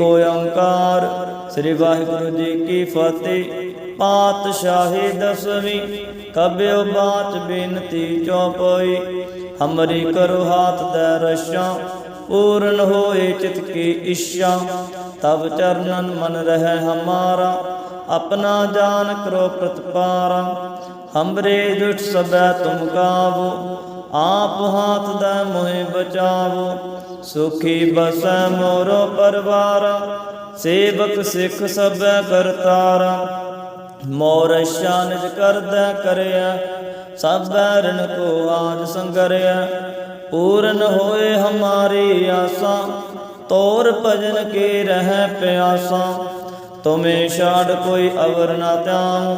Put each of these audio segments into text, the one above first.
ਓੰਕਾਰ। ਸ੍ਰੀ ਵਾਹਿਗੁਰੂ ਜੀ ਕੀ ਫਤਿਹ। ਪਾਤਸ਼ਾਹੀ ਦਸਵੀਂ। ਕਬਿਓ ਬਾਤ ਬੇਨਤੀ ਚੌਪਈ। ਹਮਰੀ ਕਰੋ ਹਾਥ ਦੇ ਰਸ਼ਾਂ। ਪੂਰਨ ਹੋਏ ਚਿਤ ਕੀ ਇੱਛਾ। ਤਬ ਚਰਨਨ ਮਨ ਰਹਿ ਹਮਾਰਾ। ਆਪਣਾ ਜਾਨ ਕਰੋ ਪ੍ਰਤਪਾਰਾ। ਹਮਰੇ ਦੁਖ ਸਬੈ ਤੁਮ ਕਾਵੋ ਆਪ ਹਾਥ ਦਾ ਮੋਹਿ ਬਚਾਵੋ। ਸੁਖੀ ਬਸੈ ਮੋਰੋ ਪਰਵਾਰ, ਸੇਵਕ ਸਿੱਖ ਸਬੈ ਕਰਤਾਰਾ। ਮੋਰ ਨਿਜ ਕਰਦਾ ਕਰਿਆ ਸਭੈ ਰਣ ਕੋ ਆਜ ਸੰਗਰਿਆ ਪੂਰਨ ਹੋਏ ਹਮਾਰੀ ਆਸਾਂ, ਤੋਰ ਭਜਨ ਕੇ ਰਹਿ ਪਿਆਸਾਂ। ਤੁਮੇ ਛਾੜ ਕੋਈ ਅਵਰ ਨਾ ਧਿਆਉ,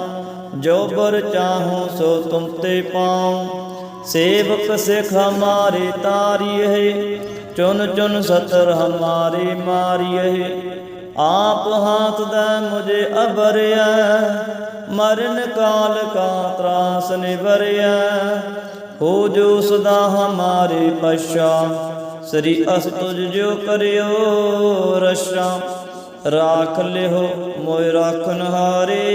ਜੋ ਬਰ ਚਾਹੂੰ ਸੋ ਤੁਮ ਤੇ ਪਾਉ। ਸੇਵਕ ਸਿਖ ਹਮਾਰੇ ਤਾਰੀਏ ਚੁਨ ਚੁਨ ਸਤਰ ਹਮਾਰੀ ਮਾਰੀਏ। ਆਪ ਹਾਥ ਦਾ ਮੁਝੇ ਅਬਰਿਆ ਮਰਨ ਕਾਲ ਕਾ ਤਰਾਸ ਨਿਵਰਿਆ। ਹੋ ਜੋ ਸਦਾ ਹਮਾਰੇ ਪਛਾ, ਸ੍ਰੀ ਅਸ ਤੁਜ ਜੋ ਕਰਿਓ ਰਸ਼ਾ ਰਾਖ ਲਿਓ ਮੋਇ ਰਾਖਨ ਹਾਰੇ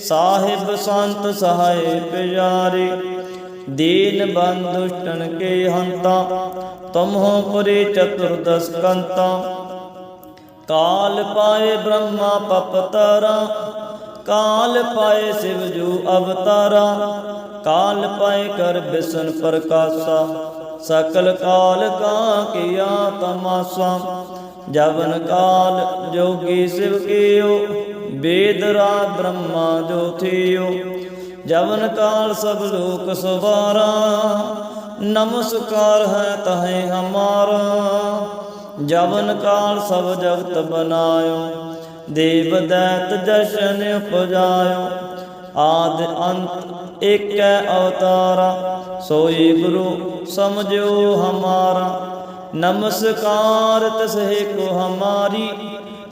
ਸਾਹਿਬ ਸੰਤ ਸਹਾਇ ਪਿਆਰੇ। ਦੀਨ ਬੰਦੁਸ਼ਟਨ ਕੇ ਹੰਤਾ ਤੁਮ ਹੋ ਪੁਰੇ ਚਤੁਰਦਸ ਕੰਤਾ। ਕਾਲ ਪਾਏ ਬ੍ਰਹਮਾ ਪਪਤਰਾ ਕਾਲ ਪਾਏ ਸਿਵ ਜੂ ਅਵਤਾਰਾ। ਕਾਲ ਪਾਏ ਕਰ ਬਿਸ਼ਨ ਪ੍ਰਕਾਸ਼ਾ, ਸਕਲ ਕਾਲ ਕਾ ਕੀਆ ਤਮਾਸਾ। ਜਵਨ ਕਾਲ ਜੋਗੀ ਸਿਵ ਕੀਓ ਵੇਦ ਰਾਜ ਬ੍ਰਹਮਾ ਜੋ ਥਿਓ। ਜਵਨ ਕਾਲ ਸਭ ਲੋਕ ਸੁਵਾਰਾ। ਨਮਸਕਾਰ ਹੈ ਤਹੇ ਹਮਾਰਾ। ਜਵਨ ਕਾਲ ਸਭ ਜਗਤ ਬਨਾਇਓ। ਦੇਵ ਦੈਤ ਜਸ਼ਨ ਉਪਜਾਇਓ। ਆਦ ਅੰਤ ਏਕੈ ਅਵਤਾਰਾ। ਸੋਈ ਗੁਰੂ ਸਮਝਿਓ ਹਮਾਰਾ। ਨਮਸਕਾਰ ਤਸਹਿ ਕੋ ਹਮਾਰੀ।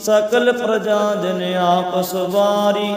ਸਕਲ ਪ੍ਰਜਾ ਜਨ ਆਪ ਸੁਵਾਰੀ।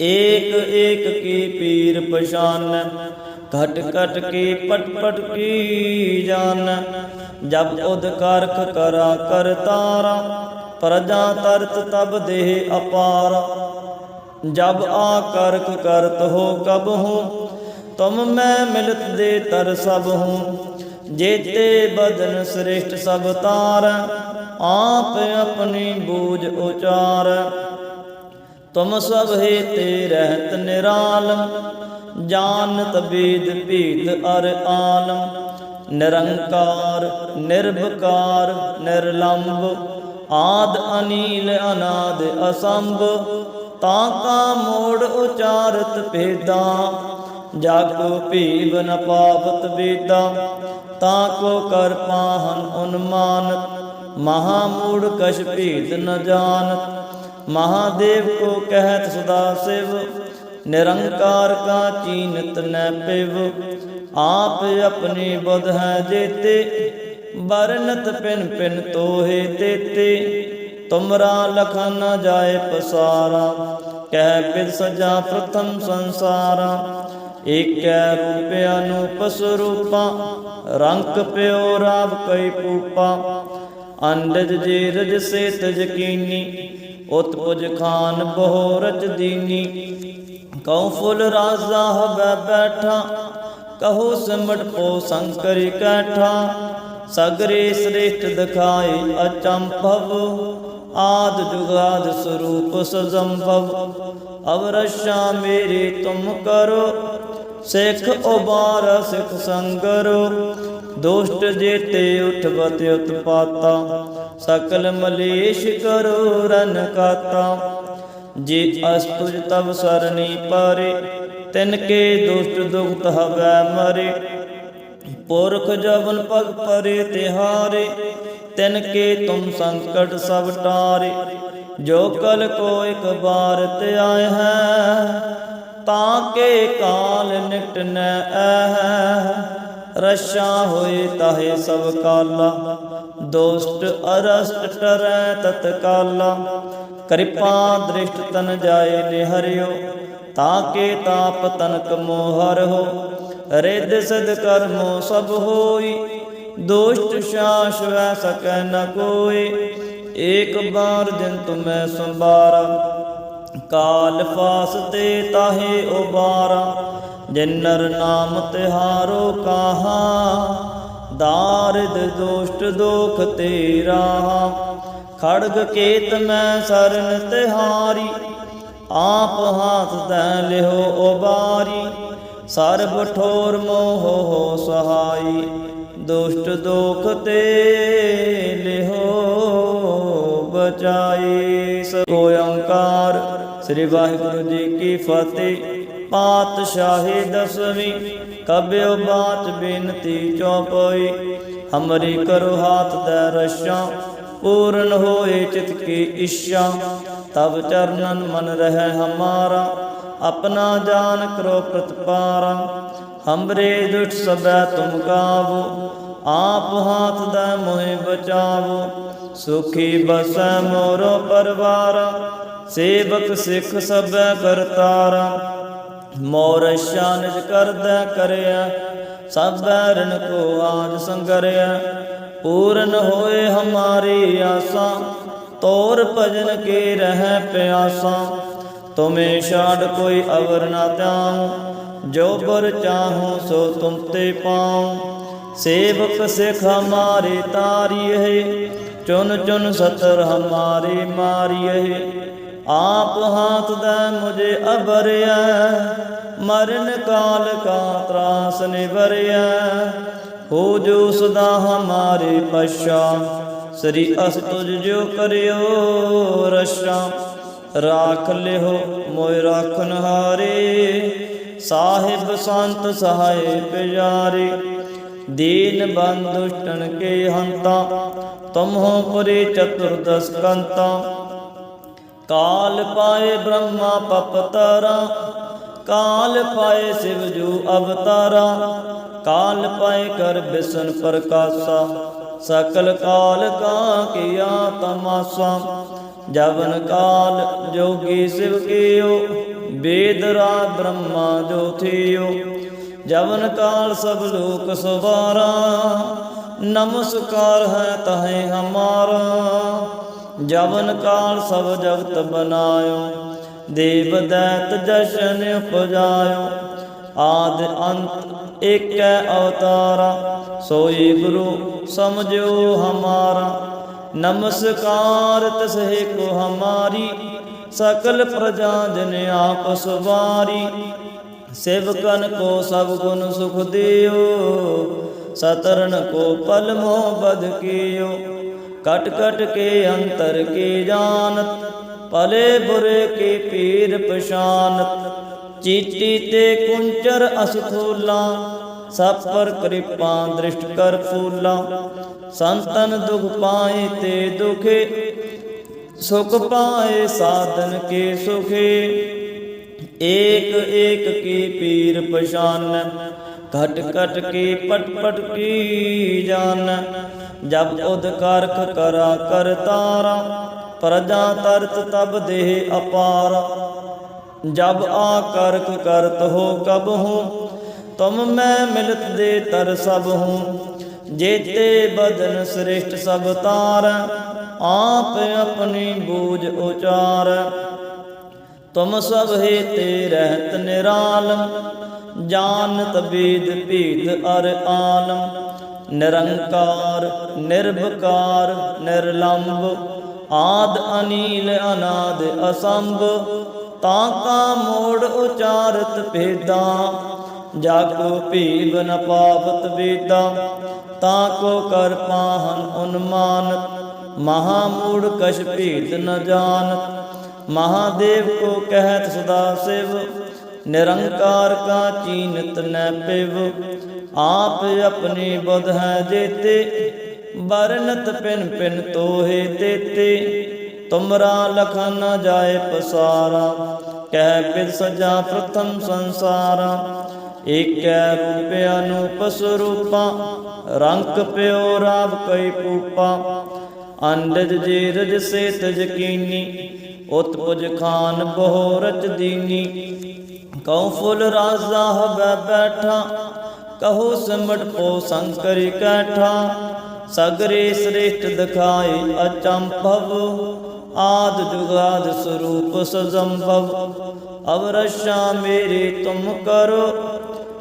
ਏਕ ਏਕ ਕੀ ਪੀਰ ਪਛਾਨ, ਘਟ ਘਟ ਕੀ ਪਟ ਪਟ ਕੀ ਜਾਨ। ਜਬ ਉਦ ਕਰਖ ਕਰਾ ਕਰਤਾਰਾ ਪ੍ਰਜਾ ਤਰਤ ਤਬ ਦੇਹ ਅਪਾਰ। ਜਬ ਆ ਕਰਖ ਕਰਤ ਹੋ ਕਬ ਹੂੰ, ਤੁਮ ਮੈਂ ਮਿਲਤ ਦੇ ਤਰ ਸਭ ਹੂੰ। ਜੇਤੇ ਬਦਨ ਸ੍ਰੇਸ਼ਟ ਸਭ ਤਾਰ, ਆਪ ਆਪਣੀ ਬੂਝ ਉਚਾਰ। ਤੁਮ ਸਭ ਹੈ ਤੇ ਰਹਿਤ ਨਿਰਾਲਮ ਜਾਣਤ ਬੀਦ ਭੀਤ ਅਰ ਆਲਮ ਨਿਰੰਕਾਰ ਨਿਰਭਕਾਰ ਨਿਰਲੰਭ ਆਦ ਅਨੀਲ, ਅਨਾਦ ਅਸੰਭ। ਤਾਂ ਕਾ ਮੋੜ ਉਚਾਰਤ ਭੇਦਾ, ਜਾਗੋ ਭੀਵ ਨ ਪਾਵਤ ਵੇਦਾ। ਤਾਂ ਕੋ ਕਰ ਪਾਹਨ ਉਨਮਾਨ, ਮਹਾ ਮੂੜ ਕਛ ਭੇਦ ਨ ਜਾਣਤ। ਮਹਾਦੇਵ ਕੋ ਕਹਿਤ ਸਦਾ ਸਿਵ, ਨਿਰੰਕਾਰ ਕਾ ਚੀਨਤ ਨੈ ਪਿਵ। ਆਪ ਆਪਣੀ ਬੁਧ ਹੈ ਜੇਤੇ ਬਰਨਤ ਪਿਨ ਪਿਨ ਤੋਹੇ ਤੇਤੇ। ਤੁਮਰਾ ਲਖਨ ਨ ਜਾਏ ਪਸਾਰਾ, ਕਹਿ ਬਿਦ ਸਜਾ ਪ੍ਰਥਮ ਸੰਸਾਰਾ। ਏਕੈ ਰੂਪ ਅਨੂਪ ਸਰੂਪਾ ਰੰਗ ਪਿਓ ਰਾਵ ਕਈ ਪੂਪਾ। ਅੰਡਜ ਜੀ ਰਜ ਸੇ ਤਜ ਉਤ ਉਤਪੁਜ ਖਾਨ ਬਹੁ ਰਚ ਦੀਨੀ, ਕਉ ਫੁੱਲ ਰਾਜ਼ਾ ਹਬੈ ਬੈਠਾ, ਕਹੋ ਸਿਮਟ ਪੋ ਸੰਕਰ ਕੈਠਾ, ਸਗਰੇ ਸ੍ਰੇਸ਼ਟ ਦਿਖਾਏ ਅਚੰਭਵ, ਆਦ ਜੁਗਾਦ ਸਰੂਪ ਸਜੰਭਵ, ਅਵਰਸ਼ਾ ਮੇਰੇ ਤੁਮ ਕਰੋ, ਸਿੱਖ ਉਬਾਰ ਸਿੱਖ ਸੰਗਰੋ ਦੁਸ਼ਟ ਜੇਤੇ ਉਠਵਤ ਉਤਪਾਤਾ, ਸਕਲ ਮਲੇਸ਼ ਕਰੋ ਰਨ ਕਾਤਾ। ਜੇ ਅਸਤੁਜ ਤਬ ਸਰਣੀ ਪਾਰੇ, ਤਿਨ ਕੇ ਦੁਸ਼ਟ ਦੁਖਤ ਹਵੈ ਮਰੇ। ਪੁਰਖ ਜਵਨ ਪਗ ਪਰੇ ਤਿਹਾਰੇ ਤਿਨ ਕੇ ਤੁਮ ਸੰਕਟ ਸਭ ਟਾਰੇ। ਜੋ ਕਲ ਕੋ ਇੱਕ ਬਾਰ ਤੇ ਆਏ ਹੈ, ਤਾਂ ਕੇ ਕਾਲ ਨਿਕਟ ਨ ਐ ਰਸ਼ਾ ਹੋਏ ਤਾਹੇ ਸਭ ਕਾਲਾ। ਦੋਸਤ ਅਰਸਟ ਟਰੈ ਤਤਕਾਲਾ। ਕਿਰਪਾ ਦ੍ਰਿਸ਼ਟ ਤਨ ਜਾਏ ਨਿਹਰਿਓ ਤਾਕੇ ਤਾਪ ਤਨਕ ਮੋਹਰ ਹੋ। ਰਿੱਧ ਸਿਧ ਕਰਮੋ ਸਭ ਹੋਈ, ਦੋਸ਼ਟ ਸ਼ਾਸ ਵੈ ਸਕੈ ਨ ਕੋਈ ਏਕ ਬਾਰ ਜਿਨ ਤੁਮੈ ਸੰਬਾਰਾ ਕਾਲ ਫਾਸ ਤੇ ਤਾਹੇ ਉਬਾਰਾ। ਜਿਨਰ ਨਾਮ ਤਿਹਾਰੋ ਕਾਹਾ, ਦਾਰਦ ਦੋਸ਼ਟ ਦੋਖ ਤੇਰਾ। ਖੜਗ ਕੇਤ ਮੈਂ ਸਰਨ ਤਿਹਾਰੀ, ਆਪ ਹਾਥ ਤੈ ਲਿਓ ਉਬਾਰੀ। ਸਰਬ ਠੋਰ ਮੋਹ ਹੋ ਸਹਾਈ, ਦੁਸ਼ਟ ਦੋਖ ਤੇ ਲਿਹੋ ਬਚਾਈ। ਸੋ ਓੰਕਾਰ, ਸ੍ਰੀ ਵਾਹਿਗੁਰੂ ਜੀ ਕੀ ਫਤਿਹ। ਪਾਤਸ਼ਾਹੇ ਦਸਵੀਂ, ਕਬਿਓ ਬਾਤ ਬੇਨਤੀ ਚੌਪਈ ਹਮਰੀ ਕਰੋ ਹਾਥ ਦਾ ਰਸ਼ਾ, ਪੂਰਨ ਹੋਏ ਚਿਤ ਕੀ ਇਸ਼ਾ ਤਬ ਚਰਨਨ ਮਨ ਰਹਿ ਹਮਾਰਾ, ਆਪਣਾ ਜਾਨ ਕਰੋ ਪ੍ਰਤਪਾਰਾ। ਹਮਰੇ ਦੁਖ ਸਬੈ ਤੁਮ ਗਾਵੋ, ਆਪ ਹਾਥ ਦਾ ਮੋਹਿ ਬਚਾਵੋ। ਸੁਖੀ ਬਸ ਮੋਰੋ ਪਰਵਾਰਾ, ਸੇਵਕ ਸਿੱਖ ਸਬੈ ਕਰਤਾਰਾ। ਮੋਰ ਸ਼ਾਨਿਜ ਕਰਦਾ ਕਰਿਆ ਸਭ ਬੈਰਨ ਕੋ ਆਜ ਸੰਗਰਿਆ। ਪੂਰਨ ਹੋਏ ਹਮਾਰੀ ਆਸਾਂ, ਤੋਰ ਭਜਨ ਕੇ ਰਹਿ ਪਿਆਸਾਂ। ਤੁਮੇ ਛਾੜ ਕੋਈ ਅਵਰ ਨਾ ਧਿਆਉ ਜੋ ਬਰ ਚਾਹੂ ਸੋ ਤੁਮ ਤੇ ਪਾਉ। ਸੇਵਕ ਸਿਖ ਹਮਾਰੇ ਤਾਰੀਏ, ਚੁਨ ਚੁਨ ਸਤਰ ਹਮਾਰੇ ਮਾਰੀਏ। ਆਪ ਹਾਥ ਦੇ ਮੁਝੇ ਅਬਰਿਆ ਮਰਨ ਕਾਲ ਕਾ ਤਰਾਸ ਨਿਵਰਿਆ। ਹੋ ਜੋ ਸਦਾ ਹਮਾਰੇ ਪਛਾ, ਸ੍ਰੀ ਅਸਤੁਜ ਜੋ ਕਰਿਓ ਰਸ਼ਾ ਰਾਖ ਲਿਓ ਮੋਇ ਰਾਖਨ ਹਾਰੇ ਸਾਹਿਬ ਸੰਤ ਸਹਾਏ ਪਿਆਰੇ। ਦੀਨ ਬੰਦੁਸ਼ਟਨ ਕੇ ਹੰਤਾ, ਤੁਮਹੋ ਪਰੇ ਚਤੁਰਦਸ ਕੰਤਾ। ਕਾਲ ਪਾਏ ਬ੍ਰਹਮਾ ਪਪਤਰਾ, ਕਾਲ ਪਾਏ ਸਿਵ ਜੂ ਅਵਤਾਰਾ, ਕਾਲ ਪਾਏ ਕਰ ਬਿਸ਼ਨ ਪ੍ਰਕਾਸ਼ਾ, ਸਕਲ ਕਾਲ ਕਾ ਕੀਆ ਤਮਾਸਾ, ਜਵਨ ਕਾਲ ਜੋਗੀ ਸਿਵ ਕੀਓ, ਵੇਦ ਰਾਜ ਬ੍ਰਹਮਾ ਜੋ ਥਿਓ, ਜਵਨ ਕਾਲ ਸਭ ਲੋਕ ਸਵਾਰਾ, ਨਮਸਕਾਰ ਹੈ ਤਹੇ ਹਮਾਰਾ। ਜਵਨ ਕਾਲ ਸਭ ਜਗਤ ਬਨਾਇਓ, ਦੇਵ ਦੈਤ ਜਸ਼ਨ ਉਪਜਾਇਓ। ਆਦ ਅੰਤ ਏਕੈ ਅਵਤਾਰਾ, ਸੋਈ ਗੁਰੂ ਸਮਝਿਓ ਹਮਾਰਾ। ਨਮਸਕਾਰ ਤਸਹਿ ਕੋ ਹਮਾਰੀ, ਸਕਲ ਪ੍ਰਜਾ ਜਨ ਆਪ ਸਵਾਰੀ ਸੇਵਕਨ ਕੋ ਸਭ ਗੁਣ ਸੁਖ ਦਿਓ ਸਤਰਨ ਕੋ ਪਲ ਮੋਹ ਬਦ ਕੀਓ। ਕਟ ਕਟ ਕੇ ਅੰਤਰ ਕੀ ਜਾਣਤ, ਭਲੇ ਬੁਰੇ ਕੀ ਪੀਰ ਪਛਾਨਤ। ਚੀਟੀ ਤੇ ਕੁੰਚਰ ਅਸਥੂਲਾ ਸਭ ਪਰ ਕਿਰਪਾ ਦ੍ਰਿਸ਼ਟ ਕਰ ਫੂਲਾ। ਸੰਤਨ ਦੁਖ ਪਾਏ ਤੇ ਦੁਖੇ, ਸੁਖ ਪਾਏ ਸਾਧਨ ਕੇ ਸੁਖੇ। ਏਕ ਏਕ ਕੀ ਪੀਰ ਪਛਾਨ ਘਟ ਘਟ ਕੇ, ਪਟ ਪਟ ਕੀ ਜਾਨ? ਜਬ ਉਦ ਕਰਖ ਕਰਾ, ਕਰ ਤਾਰਾ, ਪ੍ਰਜਾ ਤਰਤ ਤਬ ਦੇਹ ਅਪਾਰ। ਜਬ ਆ ਕਰਖ ਕਰਤ ਹੋ ਕਬ ਹੂੰ, ਤੁਮ ਮੈਂ ਮਿਲਤ ਦੇ ਤਰ ਸਭ ਹੂੰ। ਜੇਤੇ ਬਦਨ ਸ੍ਰਿਸ਼ਟ ਸਭ ਤਾਰ, ਆਪ ਆਪਣੀ ਬੂਝ ਉਚਾਰ। ਤੁਮ ਸਭ ਹੈ ਤੇ ਰਹਿਤ ਨਿਰਾਲਮ ਜਾਣਤ ਬੀਦ ਭੀਤ ਅਰ ਆਲਮ, ਨਿਰੰਕਾਰ ਨਿਰਭਕਾਰ ਨਿਰਲੰਭ ਆਦ ਅਨੀਲ ਅਨਾਦ ਅਸੰਭ, ਤਾਂ ਕਾ ਮੋੜ ਉਚਾਰਤ ਭੇਦਾ, ਜਾਗੋ ਭੀਬ ਨ ਪਾਵਤ ਵੇਦਾ, ਤਾਂ ਕੋ ਕਰ ਪਾਹਨ ਉਨਮਾਨਤ ਮਹਾ ਮੂੜ ਕਛ ਭੇਦ ਨ ਜਾਣਤ ਮਹਾਦੇਵ ਕੋ ਕਹਿਤ ਸਦਾ ਸਿਵ ਨਿਰੰਕਾਰ ਕਾ ਚੀਨਤ ਨੈ ਪਿਵ, ਆਪ ਆਪਣੀ ਬੁਧ ਹੈ ਜੇਤੇ ਬਰਨਤ ਪਿਨ ਪਿਨ ਤੋਹੇ ਤੇਤੇ। ਤੁਮਰਾ ਲਖਨ ਨ ਜਾਏ ਪਸਾਰਾ, ਕਹਿ ਬਿਦ ਸਜਾ ਪ੍ਰਥਮ ਸੰਸਾਰਾ। ਏਕੈ ਰੂਪ ਅਨੂਪ ਸਰੂਪਾ ਰੰਗ ਪਿਓ ਰਾਵ ਕਈ ਪੂਪਾ। ਅੰਡਜ ਜੀਰਜ ਸੇ ਤਜਕੀਨੀ ਉਤਪੁਜ ਖਾਨ ਬਹੁ ਰਚ ਦੀਨੀ। ਕਉ ਫੁਲ ਰਾਜ਼ਾ ਹਵੈ ਬੈਠਾ, ਕਹੋ ਸਿਮਟ ਪੋ ਸੰਕਰ ਕੈਠਾ। ਸਗਰੇ ਸ੍ਰੇਸ਼ਟ ਦਿਖਾਈ ਅਚੰਭਵ, ਆਦ ਜੁਗਾਦ ਸਰੂਪ ਸਜੰਭਵ। ਅਵਰਸ਼ਾ ਮੇਰੇ ਤੁਮ ਕਰੋ,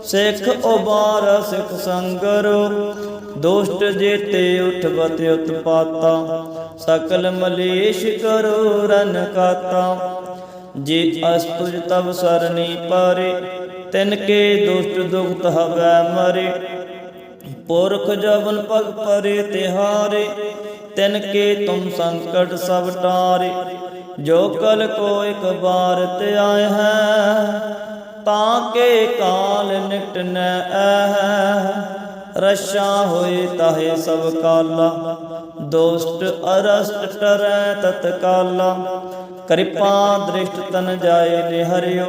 ਸਿੱਖ ਉਬਾਰ ਸਿੱਖ ਸੰਗਰੋ। ਦੁਸ਼ਟ ਜੇਤੇ ਉਠਵਤ ਉਤਪਾਤਾ, ਸਕਲ ਮਲੇਸ਼ ਕਰੋ ਰਨ ਕਾਤਾ ਜੇ ਅਸਤੁਜ ਤਬ ਸਰਨੀ ਪਾਰੇ, ਤਿਨ ਕੇ ਦੁਸ਼ਟ ਦੁਖਤ ਹਵੈ ਮਰੇ। ਪੁਰਖ ਜਵਨ ਪਗ ਪਰੇ ਤਿਹਾਰੇ ਤਿਨ ਕੇ ਤੁਮ ਸੰਕਟ ਸਭ ਟਾਰੇ। ਜੋ ਕਲ ਕੋ ਇਕ ਬਾਰ ਤੇ ਆਏ ਹੈ, ਤਾਂ ਕੇ ਕਾਲ ਨਿਕਟ ਨ ਐ ਰਸ਼ਾ ਹੋਏ ਤਾਹੇ ਸਭ ਕਾਲਾ ਦੋਸਤ ਅਰਸਟ ਟਰੈ ਤਤਕਾਲਾ। ਕਿਰਪਾ ਦ੍ਰਿਸ਼ਟ ਤਨ ਜਾਏ ਨਿਹਰਿਓ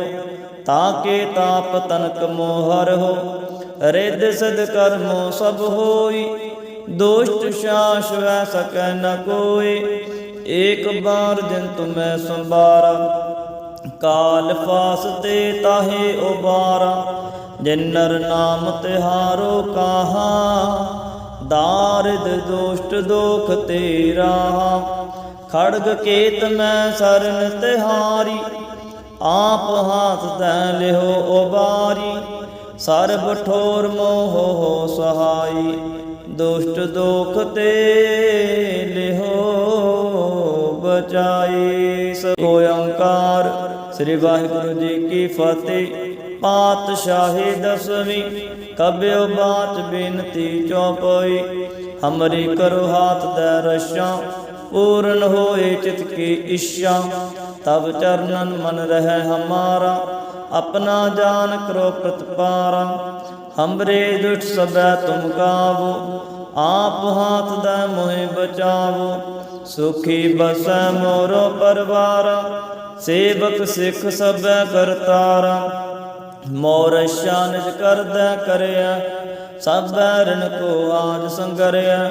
ਤਾਂ ਕੇ ਤਾਪ ਤਨਕ ਮੋਹਰ ਹੋ। ਰਿੱਧ ਸਦ ਕਰਮੋ ਸਭ ਹੋਈ, ਦੋਸ਼ਟ ਸ਼ਾਸ ਵੈ ਸਕੈ ਨ ਕੋਈ। ਏਕ ਬਾਰ ਜਿਨ ਤੁਮੈ ਸੰਬਾਰਾ ਕਾਲ ਫਾਸ ਤੇ ਤਾਹੇ ਉਬਾਰਾ। ਜਿਨ ਨਰ ਨਾਮ ਤਿਹਾਰੋ ਕਾਹਾ, ਦਾਰਿਦ ਦੋਸ਼ਟ ਦੋਖ ਤੇਰਾ। ਖੜਗ ਕੇਤ ਮੈਂ ਸਰਨ ਤਿਹਾਰੀ, ਆਪ ਹਾਥ ਤੈ ਲਿਓ ਉਬਾਰੀ। ਸਰਬ ਠੋਰ ਮੋਹ ਹੋ ਸਹਾਈ, ਦੁਸ਼ਟ ਦੋਖ ਤੇ ਲਿਹੋ ਬਚਾਈ। ਸੋ ਓੰਕਾਰ, ਸ੍ਰੀ ਵਾਹਿਗੁਰੂ ਜੀ ਕੀ ਫਤਿਹ। ਪਾਤਸ਼ਾਹੀ ਦਸਵੀਂ ਕਬਿਓ ਬਾਤ ਬੇਨਤੀ ਚੌਪਈ। ਹਮਰੀ ਕਰੋ ਹਾਥ ਦੇ ਰਸਾ ਪੂਰਨ ਹੋਏ ਚਿਤ ਕੀ ਇੱਛਾ ਤਬ ਚਰਨਨ ਮਨ ਰਹਿ ਹਮਾਰਾ, ਆਪਣਾ ਜਾਨ ਕਰੋ ਪ੍ਰਤਪਾਰਾ। ਹਮਰੇ ਦੁष्ट ਸਬੈ ਤੁਮ ਗਾਵੋ, ਆਪ ਹਾਥ ਦਾ ਮੋਹਿ ਬਚਾਵੋ। ਸੁਖੀ ਬਸੈ ਮੋਰੋ ਪਰਵਾਰਾ, ਸੇਵਕ ਸਿੱਖ ਸਬੈ ਕਰਤਾਰਾ। ਮੋਰ ਸ਼ਾਨਿਜ ਕਰਦਾ ਕਰਿਆ ਸਭੈ ਰਣ ਕੋ ਆਜ ਸੰਗਰਿਆ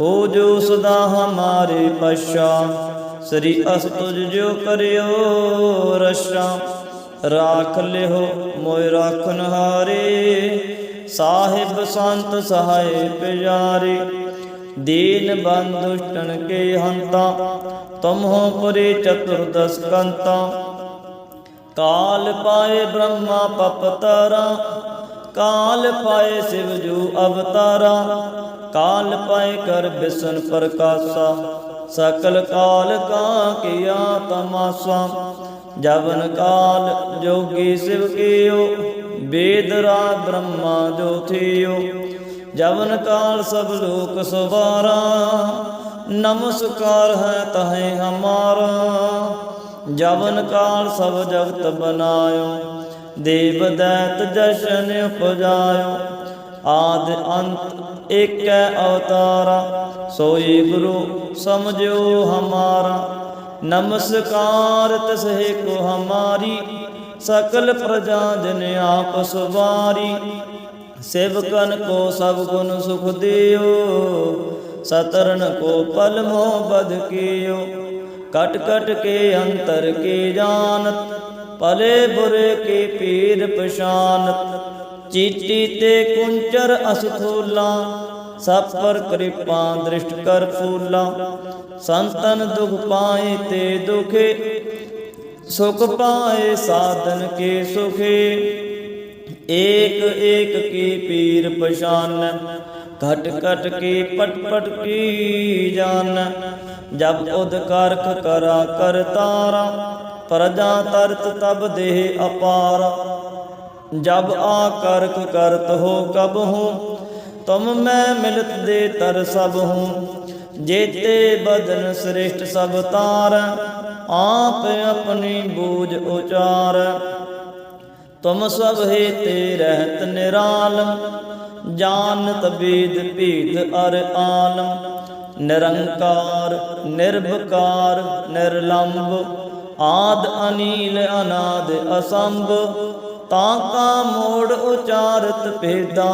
ਹੋ ਜੋ ਸਦਾ ਹਮਾਰੇ ਪਛਾ। ਸ੍ਰੀ ਅਸਤੁਜ ਜੋ ਕਰਿਓ ਰਸ਼ਾ ਰਾਖ ਲਿਓ ਮੋਇ ਰਾਖਨ ਹਾਰੇ। ਸਾਹਿਬ ਸੰਤ ਸਹਾਇ ਪਿਆਰੇ। ਦੀਨ ਬੰਦੁਸ਼ਟਨ ਕੇ ਹੰਤਾ। ਤੁਮ ਹੋ ਪੁਰੀ ਚਤੁਰਦਸ ਕੰਤਾ। ਕਾਲ ਪਾਏ ਬ੍ਰਹਮਾ ਪਪਤਰਾ। ਕਾਲ ਪਾਏ ਸਿਵ ਜੂ ਅਵਤਾਰਾ। ਕਾਲ ਪਾਏ ਕਰ ਬਿਸਨ ਪ੍ਰਕਾਸ਼ਾ, ਸਕਲ ਕਾਲ ਕਾ ਕੀਆ ਤਮਾਸਾ। ਜਵਨ ਕਾਲ ਜੋਗੀ ਸਿਵ ਕੀਓ ਵੇਦ ਰਾ ਬ੍ਰਹਮਾ ਜੋ ਥਿਓ। ਜਵਨ ਕਾਲ ਸਭ ਲੋਕ ਸਵਾਰਾ, ਨਮਸਕਾਰ ਹੈ ਤਹੇ ਹਮਾਰਾ। ਜਵਨ ਕਾਲ ਸਭ ਜਗਤ ਬਨਾਇਓ, ਦੇਵ ਦੈਤ ਜਸ਼ਨ ਉਪਜਾਇਓ। ਆਦ ਅੰਤ ਏਕੈ ਅਵਤਾਰਾ, ਸੋਈ ਗੁਰੂ ਸਮਝਿਓ ਹਮਾਰਾ। ਨਮਸਕਾਰ ਤਸਹਿ ਕੋ ਹਮਾਰੀ, ਸਕਲ ਪ੍ਰਜਾ ਜਨ ਆਪ ਸੁਵਾਰੀ ਸੇਵਕਨ ਕੋ ਸਭ ਗੁਣ ਸੁਖ ਦਿਓ, ਸਤਰਨ ਕੋ ਪਲ ਮੋਹ ਬਦ ਕੀਓ। ਕਟ ਕਟ ਕੇ ਅੰਤਰ ਕੇ ਜਾਣਤ ਪਲੇ ਬੁਰੇ ਕੇ ਪੀਰ ਪਛਾਨਤ। ਚੀਟੀ ਤੇ ਕੁੰਚਰ ਅਸਥੂਲਾ ਸਭ ਪਰ ਕਿਰਪਾ ਦ੍ਰਿਸ਼ਟ ਕਰ ਫੂਲਾ। ਸੰਤਨ ਦੁਖ ਪਾਏ ਤੇ ਦੁਖੇ, ਸੁਖ ਪਾਏ ਸਾਧਨ ਕੇ ਸੁਖੇ। ਏਕ ਏਕ ਕੀ ਪੀਰ ਪਛਾਨ, ਘਟ ਘਟ ਕੀ ਪਟ ਪਟ ਕੀ ਜਾਨ। ਜਬ ਉਦ ਕਰਖ ਕਰਾ, ਕਰ ਤਾਰਾ, ਪ੍ਰਜਾ ਤਰਤ ਤਬ ਦੇਹ ਅਪਾਰ। ਜਬ ਆ ਕਰਕ ਕਰਤ ਹੋ ਕਬ ਹੂੰ, ਤੁਮ ਮੈਂ ਮਿਲਤ ਦੇ ਤਰ ਸਭ ਹੂੰ। ਜੇਤੇ ਬਦਨ ਸ੍ਰਿਸ਼ਟ ਸਭ ਤਾਰ, ਆਪ ਆਪਣੀ ਬੂਝ ਉਚਾਰ। ਤੁਮ ਸਭ ਹੈ ਤੇ ਰਹਿਤ ਨਿਰਾਲਮ ਜਾਣਤ ਬੀਦ ਭੀਤ ਅਰ ਆਲਮ ਨਿਰੰਕਾਰ, ਨਿਰਭਕਾਰ ਨਿਰਲੰਭ ਆਦ ਅਨੀਲ ਅਨਾਦ ਅਸੰਭ। ਤਾਂ ਕਾ ਮੋੜ ਉਚਾਰਤ ਭੇਦਾ,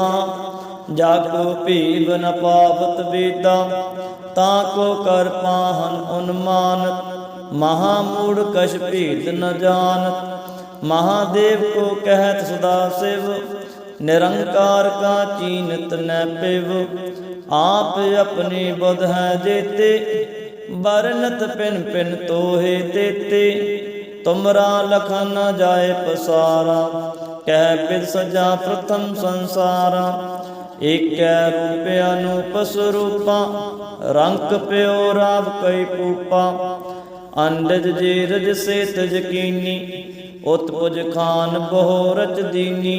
ਜਾਗੋ ਭੀਬ ਨ ਪਾਵਤ ਵੇਦਾ, ਤਾਂ ਕੋ ਕਰ ਪਾਹਨ ਉਨਮਾਨਤ ਮਹਾ ਮੂੜ ਕਛ ਭੇਦ ਨ ਜਾਣਤ ਮਹਾਦੇਵ ਕੋ ਕਹਿਤ ਸਦਾ ਸਿਵ, ਨਿਰੰਕਾਰ ਕਾ ਚੀਨਤ ਨੈ ਪਿਵ। ਆਪ ਆਪਣੀ ਬੁਧ ਹੈ ਜੇਤੇ ਬਰਨਤ ਪਿਨ ਪਿਨ ਤੋਹੇ ਤੇਤੇ। ਤੁਮਰਾ ਲਖਨ ਨ ਜਾਏ ਪਸਾਰਾ, ਕਹਿ ਪਿਤ ਸਜਾ ਪ੍ਰਥਮ ਸੰਸਾਰਾ। ਏਕੈ ਰੂਪ ਅਨੂਪ ਸਰੂਪਾ ਰੰਗ ਪਿਓ ਰਾਵ ਕਈ ਪੂਪਾ ਅੰਡਜ ਜੀ ਰਜ ਸੇ ਤਜ ਉਤਪੁਜ ਖਾਨ ਬਹੁ ਰਚ ਦੀਨੀ।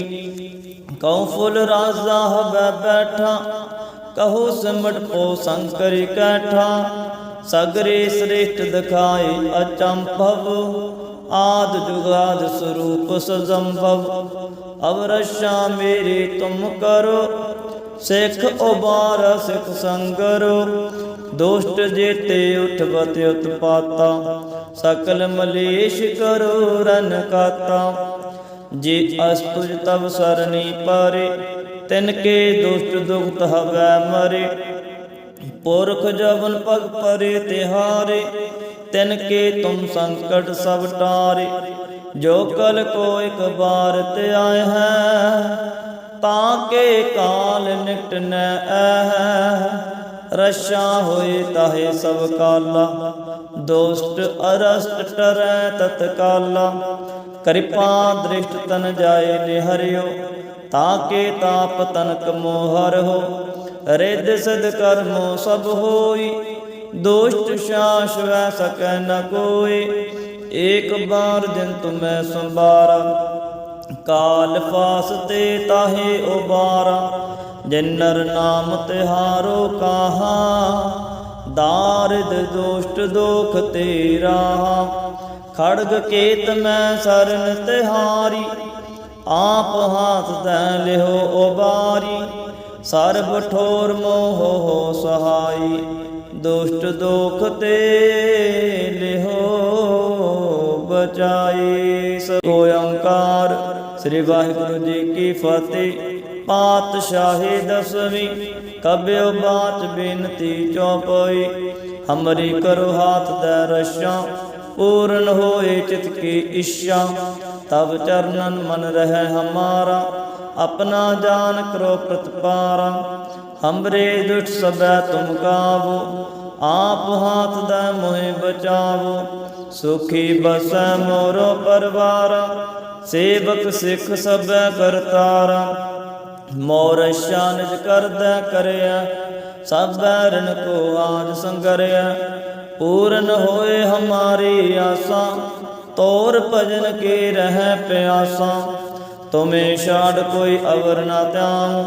ਕਉ ਫੁੱਲ ਰਾਜ਼ਾ ਹਬੈ ਬੈਠਾ, ਕਹੋ ਸਿਮਟ ਪੋ ਸੰਕਰ ਕੈਠਾ। ਸਗਰੇ ਸ੍ਰੇਸ਼ਟ ਦਿਖਾਏ ਅਚੰਭਵ ਆਦ ਜੁਗਾਦ ਸਰੂਪ ਸਜੰਭਵ। ਅਵਰਸ਼ਾ ਮੇਰੇ ਤੁਮ ਕਰੋ, ਸਿੱਖ ਉਬਾਰ ਸਿੱਖ ਸੰਗਰੋ। ਦੁਸ਼ਟ ਜੇਤੇ ਉਠਵਤ ਉਤਪਾਤਾ, ਸਕਲ ਮਲੇਸ਼ ਕਰੋ ਰਨ ਕਾਤਾ। ਜੇ ਅਸਤੁਜ ਤਬ ਸਰਣੀ ਪਾਰੇ, ਤਿਨ ਕੇ ਦੁਸ਼ਟ ਦੁਖਤ ਹਵੈ ਮਰੇ। ਪੁਰਖ ਜਵਨ ਪਗ ਪਰੇ ਤਿਹਾਰੇ ਤਿਨ ਕੇ ਤੁਮ ਸੰਕਟ ਸਭ ਟਾਰੇ, ਜੋ ਕਲ ਕੋ ਇਕ ਬਾਰ ਤੇ ਆਏ ਹੈ, ਤਾਂ ਕੇ ਕਾਲ ਨਿਕਟ ਨ ਐ ਰਸ਼ਾ ਹੋਏ ਤਾਹੇ ਸਭ ਕਾਲਾ, ਦੋਸਤ ਅਰਸਟ ਟਰੈ ਤਤਕਾਲਾ। ਕਿਰਪਾ ਦ੍ਰਿਸ਼ਟ ਤਨ ਜਾਏ ਨਿਹਰਿਓ, ਤਾਂ ਕੇ ਤਾਪ ਤਨਕ ਮੋਹਰ ਹੋ। ਰਿੱਧ ਸਦ ਕਰਮੋ ਸਭ ਹੋਈ ਦੋਸ਼ਟ ਸ਼ਾਸ ਵੈ ਸਕੈ ਨ ਕੋਈ ਏਕ ਬਾਰ ਜਿਨ ਤੁਮੈ ਸੰਬਾਰਾ ਕਾਲ ਫਾਸ ਤੇ ਤਾਹੇ ਉਬਾਰਾ। ਜਿਨਰ ਨਾਮ ਤਿਹਾਰੋ ਕਾਹਾ, ਦਾਰਿਦ ਦੋਸ਼ਟ ਦੋਖ ਤੇਰਾ। ਖੜਗ ਕੇਤ ਮੈਂ ਸਰਨ ਤਿਹਾਰੀ, ਆਪ ਹਾਥ ਤੈ ਲਿਹੋ ਉਬਾਰੀ। ਸਰਬ ਠੋਰ ਮੋਹ ਹੋ ਸਹਾਈ। ਦੁਸ਼ਟ ਦੋਖ ਤੇ ਲਿਓ ਬਚਾਈ। ਸੋ ਓੰਕਾਰ ਸ੍ਰੀ ਵਾਹਿਗੁਰੂ ਜੀ ਕੀ ਫਤਿਹ। ਪਾਤਸ਼ਾਹੀ ਦਸਵੀਂ ਕਬਿਓ ਬਾਤ ਬੇਨਤੀ ਚੌਪਈ। ਹਮਰੀ ਕਰੋ ਹਾਥ ਦੇ ਰਸ਼ਾਂ, ਪੂਰਨ ਹੋਏ ਚਿਤ ਕੀ ਇੱਛਾ। ਤਬ ਚਰਨਨ ਮਨ ਰਹਿ ਹਮਾਰਾ, ਆਪਣਾ ਜਾਨ ਕਰੋ ਪ੍ਰਤਪਾਰਾ। ਹਮਰੇ ਦੁष्ट ਸਬੈ ਤੁਮ ਕਾਵੋ, ਆਪ ਹਾਥ ਦਾ ਮੋਹਿ ਬਚਾਵੋ। ਸੁਖੀ ਬਸੈ ਮੋਰੋ ਪਰਵਾਰ, ਸੇਵਕ ਸਿੱਖ ਸਬੈ ਕਰਤਾਰਾ। ਮੋਰ ਸ਼ਾਨਜ ਕਰਦਾ ਕਰਿਆ ਸਭੈ ਰਣ ਕੋ ਆਜ ਸੰਗਰਿਆ ਪੂਰਨ ਹੋਏ ਹਮਾਰੀ ਆਸਾਂ, ਤੋਰ ਭਜਨ ਕੇ ਰਹਿ ਪਿਆਸਾਂ। ਤੁਮੇ ਛਾੜ ਕੋਈ ਅਵਰ ਨਾ ਧਿਆਉ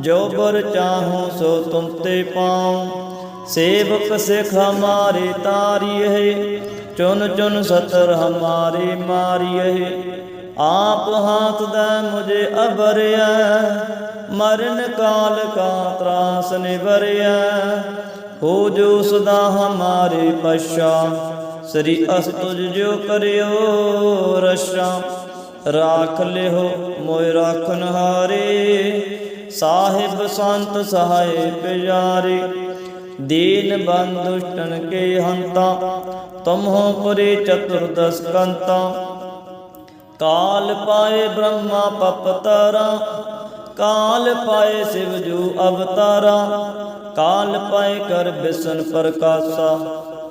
ਜੋ ਬਰ ਚਾਹੂੰ ਸੋ ਤੁਮ ਤੇ ਪਾਉ। ਸੇਵਕ ਸਿਖ ਹਮਾਰੇ ਤਾਰੀਏ, ਚੁਨ ਚੁਨ ਸਤਰ ਹਮਾਰੇ ਮਾਰੀਏ। ਆਪ ਹਾਥ ਦਾ ਮੁਝੇ ਅਬਰਿਆ ਮਰਨ ਕਾਲ ਕਾ ਤਰਾਸ ਨਿਵਰਿਆ। ਹੋ ਜੋ ਸਦਾ ਹਮਾਰੇ ਪਛਾ, ਸ੍ਰੀ ਅਸਤੁਜ ਜੋ ਕਰਿਓ ਰਸ਼ਾ ਰਾਖ ਲਿਓ ਮੋਇ ਰਾਖਨ ਹਾਰੇ। ਸਾਹਿਬ ਸੰਤ ਸਹਾਏ ਪਿਆਰੇ, ਦੀਨ ਬੰਦੁਸ਼ਟਨ ਕੇ ਹੰਤਾ ਤੁਮ ਹੋ ਚਤੁਰਦਸ ਕੰਤਾ। ਕਾਲ ਪਾਏ ਬ੍ਰਹਮਾ ਪਪਤਰਾ ਕਾਲ ਪਾਏ ਸਿਵ ਜੂ ਅਵਤਾਰਾ, ਕਾਲ ਪਾਏ ਕਰ ਬਿਸਨ ਪ੍ਰਕਾਸ਼ਾ।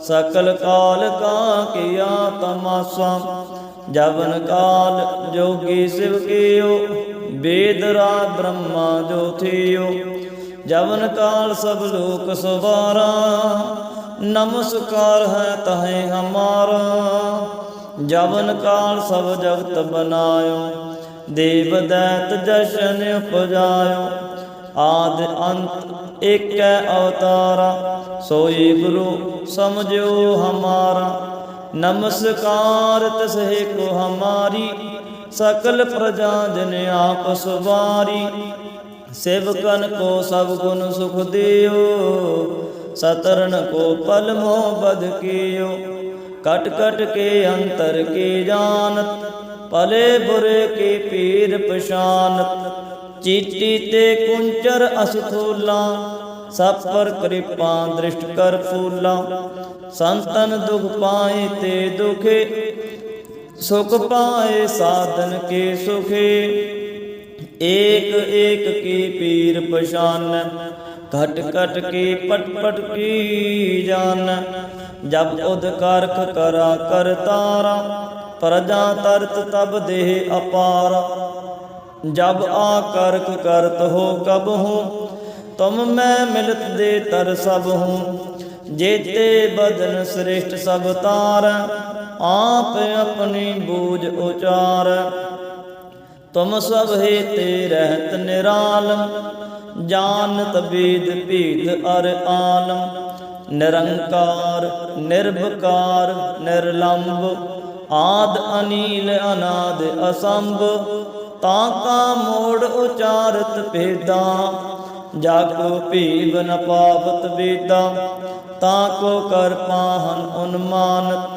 ਸਕਲ ਕਾਲ ਕਾ ਕੀਆ ਤਮਾਸਾ, ਜਵਨ ਕਾਲ ਜੋਗੀ ਸਿਵ ਕੀਓ ਵੇਦ ਰਾਜ ਬ੍ਰਹਮਾ ਜੋ ਜਵਨ ਕਾਲ ਸਭ ਲੋਕ ਸਵਾਰਾ, ਨਮਸਕਾਰ ਹੈ ਤਹੇ ਹਮਾਰਾ। ਜਵਨ ਕਾਲ ਸਭ ਜਗਤ ਬਨਾਇਓ, ਦੇਵ ਦੈਤ ਜਸ਼ਨ ਉਪਜਾਇਓ। ਆਦ ਅੰਤ ਏਕੈ ਅਵਤਾਰਾ, ਸੋਈ ਗੁਰੂ ਸਮਝਿਓ ਹਮਾਰਾ। ਨਮਸਕਾਰ ਤਸਹਿ ਕੋ ਹਮਾਰੀ ਸਕਲ ਪ੍ਰਜਾ ਜਨ ਆਪ ਸੁਵਾਰੀ ਸੇਵਕਨ ਕੋ ਸਭ ਗੁਣ ਸੁਖ ਦਿਓ, ਸਤਰਨ ਕੋ ਪਲ ਮੋਹ ਬਦ ਕੀਓ। ਕਟ ਕਟ ਕੇ ਅੰਤਰ ਕੀ ਜਾਣਤ, ਭਲੇ ਬੁਰੇ ਕੀ ਪੀਰ ਪਛਾਨਤ। ਚੀਟੀ ਤੇ ਕੁੰਚਰ ਅਸਥੂਲਾ ਸਭ ਪਰ ਕਿਰਪਾ ਦ੍ਰਿਸ਼ਟ ਕਰ ਫੂਲਾ। ਸੰਤਨ ਦੁਖ ਪਾਏ ਤੇ ਦੁਖੇ ਸੁਖ ਪਾਏ ਸਾਧਨ ਕੇ ਸੁਖੇ, ਏਕ ਏਕ ਕੀ ਪੀਰ ਪਛਾਨ, ਘਟ ਘਟ ਕੀ ਪਟ ਪਟ ਕੀ ਜਾਨ। ਜਬ ਉਦ ਕਰਾ ਕਰ ਤਾਰਾ, ਪ੍ਰਜਾ ਤਰਤ ਤਬ ਦੇਹ ਅਪਾਰ। ਜਬ ਆ ਕਰਖ ਕਰਤ ਹੋ ਕਬ ਹੂੰ, ਤੁਮ ਮੈਂ ਮਿਲਤ ਦੇ ਤਰ ਸਭ ਹੂੰ। ਜੇਤੇ ਬਦਨ ਸ੍ਰਿਸ਼ਟ ਸਭ ਤਾਰ ਆਪ ਆਪਣੀ ਬੂਝ ਉਚਾਰ। ਤੁਮ ਸਭ ਤੇ ਰਹਿਤ ਨਿਰਾਲਮ ਜਾਣਤ ਬੀਦ ਭੀਦ ਅਰ ਆਲਮ ਨਿਰੰਕਾਰ ਨਿਰਭਕਾਰ ਨਿਰਲੰਭ ਆਦ ਅਨੀਲ, ਅਨਾਦ ਅਸੰਭ। ਤਾਂ ਕਾ ਮੋੜ ਉਚਾਰਤ ਭੇਦਾ, ਜਾਗੋ ਭੀਵ ਨ ਪਾਵਤ ਵੇਦਾ। ਤਾ ਕੋ ਕਰ ਪਾਹਨ ਉਨਮਾਨਤ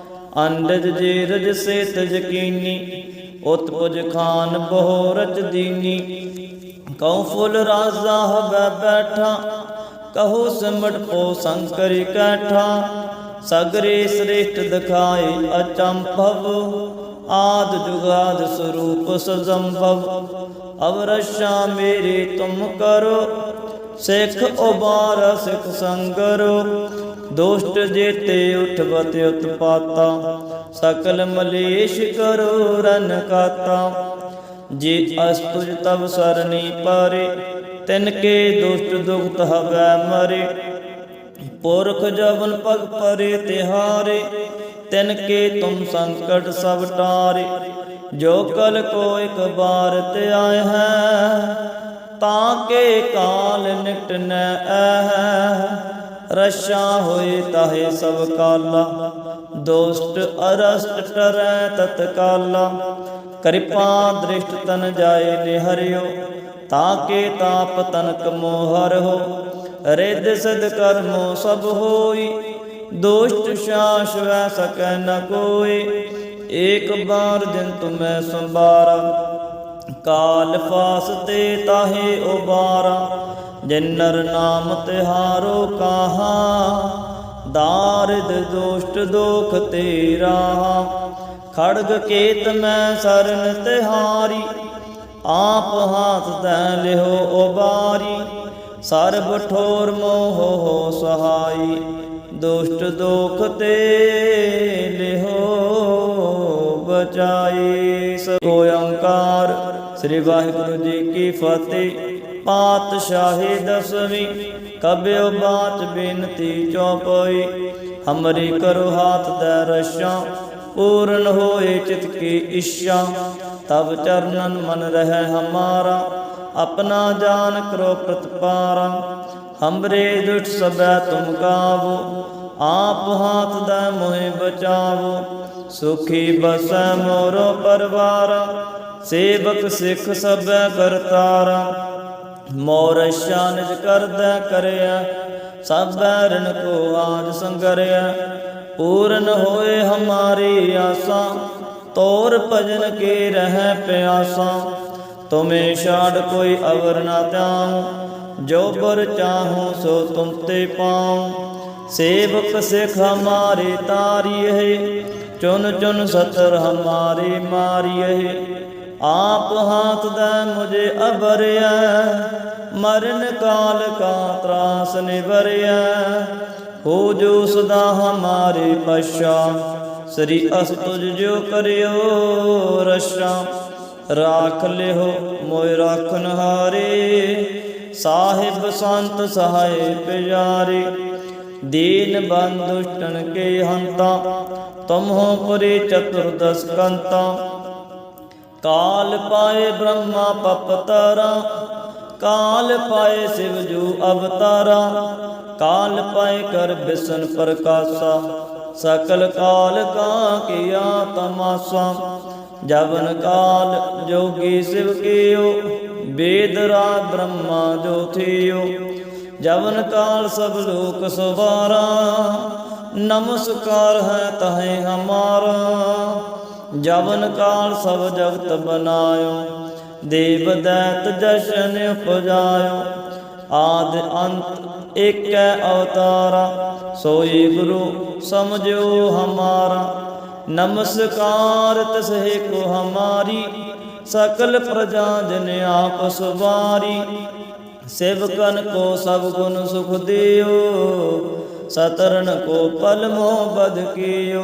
ਅੰਡਜ ਜੀ ਰਜ ਸੇ ਤਜ ਕੀਨੀ ਉਤਪੁਜ ਖਾਨ ਬਹੁ ਰਚ ਦੀਨੀ। ਕਉ ਫੁੱਲ ਰਾਜ਼ਾ ਹਵੈ ਬੈਠਾ, ਕਹੋ ਸਿਮਟ ਪੋ ਸੰਕਰ ਕੈਠਾ। ਸਗਰੇ ਸ੍ਰੇਸ਼ਟ ਦਿਖਾਏ ਅਚੰਭਵ, ਆਦ ਜੁਗਾਦ ਸਰੂਪ ਸਜੰਭਵ। ਅਵਰਸ਼ਾ ਮੇਰੇ ਤੁਮ ਕਰੋ, ਸਿੱਖ ਉਬਾਰ ਸਿੱਖ ਸੰਗਰੋ। ਦੁਸ਼ਟ ਜੇਤੇ ਉਠਵਤ ਉਤਪਾਤਾ, ਸਕਲ ਮਲੇਸ਼ ਕਰੋ ਰਨ ਕਾਤਾ। ਜੇ ਅਸਤੁਜ ਤਬ ਸਰਨੀ ਪਾਰੇ, ਤਿਨ ਕੇ ਦੁਸ਼ਟ ਦੁਖਤ ਹਵੈ ਮਰੇ। ਪੁਰਖ ਜਵਨ ਪਗ ਪਰੇ ਤਿਹਾਰੇ ਤਿਨ ਕੇ ਤੁਮ ਸੰਕਟ ਸਭ ਟਾਰੇ। ਜੋ ਕਲ ਕੋ ਇਕ ਬਾਰ ਤੇ ਆਏ ਹੈ, ਤਾਂ ਕੇ ਕਾਲ ਨਿਕਟ ਨ ਐ ਰਸ਼ਾ ਹੋਏ ਤਾਹੇ ਸਭ ਕਾਲਾ, ਦੋਸਤ ਅਰਸਟ ਟਰੈ ਤਤ ਕਾਲਾ ਕਿਰਪਾ ਦ੍ਰਿਸ਼ਟ ਤਨ ਜਾਏ ਨਿਹਰਿਓ, ਤਾਂ ਕੇ ਤਾਪ ਤਨਕ ਮੋਹਰ ਹੋ। ਰਿੱਧ ਸਿਧ ਕਰਮੋ ਸਭ ਹੋਈ, ਦੋਸ਼ਟ ਸ਼ਾਸ ਵੈ ਸਕੈ ਨ ਕੋਈ ਏਕ ਬਾਰ ਜਿਨ ਤੁਮੈ ਸੰਬਾਰਾ ਕਾਲ ਫਾਸ ਤੇ ਤਾਹੇ ਉਬਾਰਾ। ਜਿਨਰ ਨਾਮ ਤਿਹਾਰੋ ਕਾਹਾ, ਦਾਰਿਦ ਦੋਸ਼ਟ ਦੋਖ ਤੇਰਾ। ਖੜਗ ਕੇਤ ਮੈਂ ਸਰਨ ਤਿਹਾਰੀ, ਆਪ ਹਾਥ ਤੈ ਲਿਓ ਉਬਾਰੀ। ਸਰਬ ਠੋਰ ਮੋਹ ਹੋ ਸਹਾਈ, ਦੁਸ਼ਟ ਦੋਖ ਤੇ ਲਿਹੋ ਬਚਾਈ। ਸੋ ਓੰਕਾਰ, ਸ੍ਰੀ ਵਾਹਿਗੁਰੂ ਜੀ ਕੀ ਫਤਿਹ। ਪਾਤਸ਼ਾਹੀ ਦਸਵੀਂ ਕਬਿਓ ਬਾਤ ਬੇਨਤੀ ਚੌਪਈ। ਹਮਰੀ ਕਰੋ ਹਾਥ ਦਾ ਰਸ਼ਾਂ, ਪੂਰਨ ਹੋਏ ਚਿਤ ਕੀ ਇੱਛਾ। ਤਬ ਚਰਨਨ ਮਨ ਰਹਿ ਹਮਾਰਾ, ਆਪਣਾ ਜਾਨ ਕਰੋ ਪ੍ਰਤਪਾਰਾ। ਹਮਰੇ ਦੁष्ट ਸਬੈ ਤੁਮ ਗਾਵੋ, ਆਪ ਹਾਥ ਦਾ ਮੋਹਿ ਬਚਾਵੋ। ਸੁਖੀ ਬਸੈ ਮੋਰੋ ਪਰਵਾਰ, ਸੇਵਕ ਸਿੱਖ ਸਬੈ ਕਰਤਾਰਾ। ਮੋਰ ਸ਼ਾਨਜ ਕਰਦਾ ਕਰਿਆ ਸਭ ਰਣ ਕੋ ਆਜ ਸੰਗਰਿਆ। ਪੂਰਨ ਹੋਏ ਹਮਾਰੀ ਆਸਾਂ, ਤੋਰ ਭਜਨ ਕੇ ਰਹਿ ਪਿਆਸਾਂ। ਤੁਮੇ ਛਾੜ ਕੋਈ ਅਵਰ ਨਾ ਤਿਆਉ ਜੋ ਬਰ ਚਾਹੂੰ ਸੋ ਤੁਮ ਤੇ ਪਾਉ। ਸੇਵਕ ਸਿਖ ਹਮਾਰੇ ਤਾਰੀ ਚੁਨ ਚੁਨ ਸਤਰ ਹਮਾਰੀ ਮਾਰੀਏ। ਆਪ ਹਾਥ ਦਾ ਮੁਝੇ ਅਬਰਿਆ ਮਰਨ ਕਾਲ ਕਾ ਤਰਾਸ ਨਿਵਰਿਆ। ਹੋ ਜੋ ਸਦਾ ਹਮਾਰੇ ਪਛਾ, ਸ੍ਰੀ ਅਸਤੁਜ ਜੋ ਕਰਿਓ ਰਸ਼ਾ ਰਾਖ ਲਿਓ ਮੋਇ ਰਾਖਨ ਹਾਰੇ, ਸਾਹਿਬ ਸੰਤ ਸਹਾਇ ਪਿਆਰੇ ਦੀਨ ਬੰਦੁਸ਼ਟਨ ਕੇ ਹੰਤਾ ਤੁਮ ਹੋ ਪੁਰੀ ਚਤੁਰਦਸ ਕੰਤਾ। ਕਾਲ ਪਾਏ ਬ੍ਰਹਮਾ ਪਪਤਰਾ, ਕਾਲ ਪਾਏ ਸਿਵ ਜੂ ਅਵਤਾਰਾ, ਕਾਲ ਪਾਏ ਕਰ ਬਿਸਨ ਪ੍ਰਕਾਸ਼ਾ, ਸਕਲ ਕਾਲ ਕਾ ਕੀਆ ਤਮਾਸਾ, ਜਵਨ ਕਾਲ ਜੋਗੀ ਸਿਵ ਕੀਓ ਵੇਦ ਰਾਜ ਬ੍ਰਹਮਾ ਜੋ ਥਿਓ, ਜਵਨ ਕਾਲ ਸਭ ਲੋਕ ਸਵਾਰਾ, ਨਮਸਕਾਰ ਹੈ ਤਹੇ ਹਮਾਰਾ। ਜਵਨ ਕਾਲ ਸਭ ਜਗਤ ਬਨਾਇਓ, ਦੇਵ ਦੈਤ ਜਸ਼ਨ ਉਪਜਾਇਓ ਆਦ ਅੰਤ ਏਕੈ ਅਵਤਾਰਾ, ਸੋਈ ਗੁਰੂ ਸਮਝਿਓ ਹਮਾਰਾ। ਨਮਸਕਾਰ ਤਸਹਿ ਕੋ ਹਮਾਰੀ, ਸਕਲ ਪ੍ਰਜਾ ਜਨ ਆਪ ਸੁਵਾਰੀ। ਸੇਵਕਨ ਕੋ ਸਭ ਗੁਣ ਸੁਖ ਦਿਓ ਸਤਰਨ ਕੋ ਪਲ ਮੋਹ ਬਦ ਕੀਓ।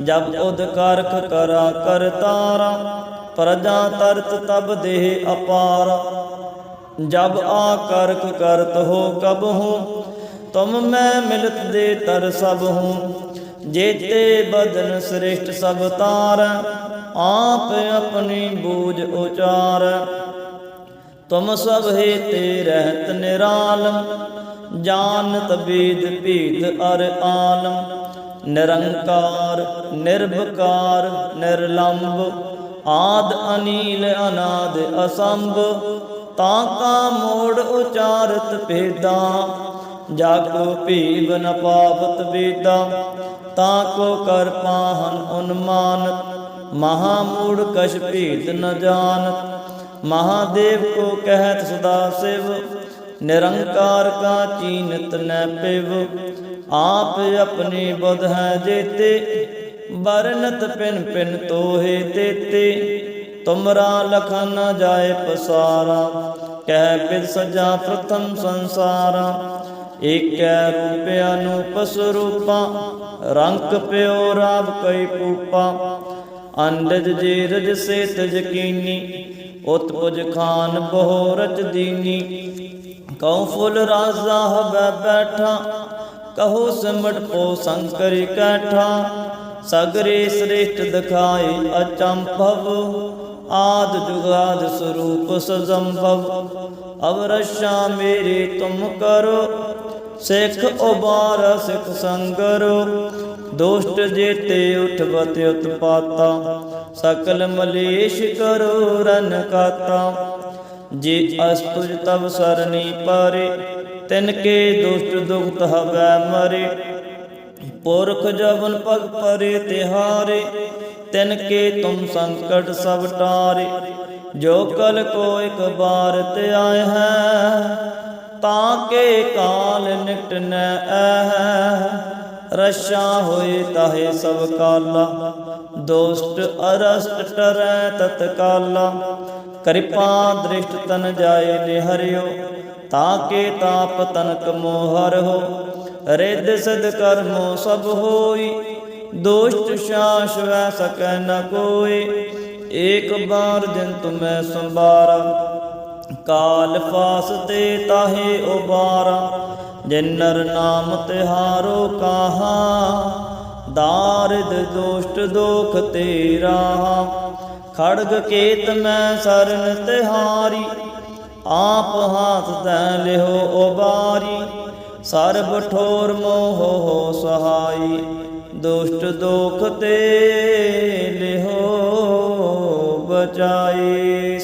ਜਬ ਉਦ ਕਰਾ ਕਰ ਤਾਰਾ, ਪ੍ਰਜਾ ਤਰਤ ਤਬ ਦੇਹ ਅਪਾਰ। ਜਬ ਆ ਕਰਖ ਕਰਤ ਹੋ ਕਬ ਹੂੰ, ਤੁਮ ਮੈਂ ਮਿਲਤ ਦੇ ਤਰ ਸਭ ਹੂੰ। ਜੇਤੇ ਬਦਨ ਸ੍ਰਿਸ਼ਟ ਸਭ ਤਾਰ, ਆਪ ਆਪਣੀ ਬੂਝ ਉਚਾਰ। ਤੁਮ ਸਭ ਹੈ ਤੇ ਰਹਿਤ ਨਿਰਾਲਮ ਜਾਣਤ ਬੀਦ ਭੀਦ ਅਰ ਆਲਮ। ਨਿਰੰਕਾਰ ਨਿਰਭਕਾਰ ਨਿਰਲੰਭ ਆਦ ਅਨੀਲ ਅਨਾਦ ਅਸੰਭ, ਤਾਂ ਕਾ ਮੋੜ ਉਚਾਰਤ ਭੇਦਾ, ਜਾਗੋ ਭੀਵ ਨ ਪਾਵਤ ਵੇਦਾ, ਤਾਂ ਕੋ ਕਰ ਪਾਹਨ ਉਨਮਾਨ, ਮਹਾ ਮੂੜ ਕਛ ਭੇਦ ਨ ਜਾਣ ਮਹਾਦੇਵ ਕੋ ਕਹਿਤ ਸਦਾ ਸਿਵ, ਨਿਰੰਕਾਰ ਕਾ ਚੀਨਤ ਨ ਪਿਵ ਆਪ ਆਪਣੀ ਬੁਧ ਹੈ ਜੇਤੇ ਬਰਨਤ ਪਿਨ ਪਿਨ ਤੋਹੇ ਤੇਤੇ। ਤੁਮਰਾ ਲਖਾ ਨਾ ਜਾਏ ਪਸਾਰਾ, ਕਹਿ ਬਿਨ ਸਜਾ ਪ੍ਰਥਮ ਸੰਸਾਰਾ। ਏਕੈ ਰੂਪੇ ਅਨੂਪ ਸਰੂਪਾ ਰੰਗ ਪਿਓ ਰਾਵ ਕਈ ਪੂਪਾ ਅੰਡਜ ਜੀਰਜ ਸੇ ਤਜਕੀਨੀ ਉਤਪੁਜ ਖਾਨ ਬਹੁ ਰਚ ਦੀਨੀ। ਕਉ ਫੁਲ ਰਾਜ਼ਾ ਹਵੈ ਬੈਠਾ ਕਹੋ ਸਿਮਟ ਪੋ ਸੰਕਰ ਕੈਠਾ ਸਗਰੇ ਸ੍ਰੇਸ਼ਟ ਦਿਖਾਏ ਅਚੰਭਵ, ਆਦ ਜੁਗਾਦ ਸਰੂਪ ਸਜੰਭਵ। ਅਵਰਸ਼ਾ ਮੇਰੇ ਤੁਮ ਕਰੋ, ਸਿੱਖ ਉਬਾਰ ਸਿੱਖ ਸੰਗਰੋ। ਦੁਸ਼ਟ ਜੇਤੇ ਉਠਵਤ ਉਤਪਾਤਾ, ਸਕਲ ਮਲੇਸ਼ ਕਰੋ ਰਨ ਕਾਤਾ ਜੇ ਅਸਤੁਜ ਤਬ ਸਰਨੀ ਪਾਰੇ ਤਿਨ ਕੇ ਦੁਸ਼ਟ ਦੁਖਤ ਹਵੈ ਮਰੇ। ਪੁਰਖ ਜਵਨ ਪਗ ਪਰੇ ਤਿਹਾਰੇ ਤਿਨ ਕੇ ਤੁਮ ਸੰਕਟ ਸਭ ਟਾਰੇ। ਜੋ ਕਲ ਕੋ ਇਕ ਬਾਰ ਤੇ ਆਏ ਹੈ, ਤਾਂ ਕੇ ਕਾਲ ਨਿਕਟ ਨ ਐ। ਰਸ਼ਾ ਹੋਏ ਤਾਹੇ ਸਭ ਕਾਲਾ ਦੋਸਤ ਅਰਸਟ ਟਰੈ ਤਤਕਾਲਾ। ਕਿਰਪਾ ਦ੍ਰਿਸ਼ਟ ਤਨ ਜਾਏ ਨਿਹਰਿਓ ਤਾਂ ਕੇ ਤਾਪ ਤਨਕ ਮੋਹਰ ਹੋ, ਰਿੱਧ ਸਦ ਕਰਮੋ ਸਭ ਹੋਈ, ਦੋਸ਼ਟ ਸ਼ਾਸ ਵੈ ਸਕੈ ਨ ਕੋਈ ਏਕ ਬਾਰ ਜਿਨ ਤੁਮੈ ਸੰਬਾਰਾ ਕਾਲ ਫਾਸ ਤੇ ਤਾਹੇ ਉਬਾਰਾ, ਜਿਨਰ ਨਾਮ ਤਿਹਾਰੋ ਕਾਹਾ, ਦਾਰਿਦ ਦੋਸ਼ਟ ਦੋਖ ਤੇਰਾ ਖੜਗ ਕੇਤ ਮੈਂ ਸਰਨ ਤਿਹਾਰੀ ਆਪ ਹਾਥ ਤੈ ਲਿਓ ਉਬਾਰੀ ਸਰਬ ਠੋਰ ਮੋਹ ਸਹਾਈ ਦੁਸ਼ਟ ਦੋਖ ਤੇ ਲਿਹੋ ਬਚਾਈ।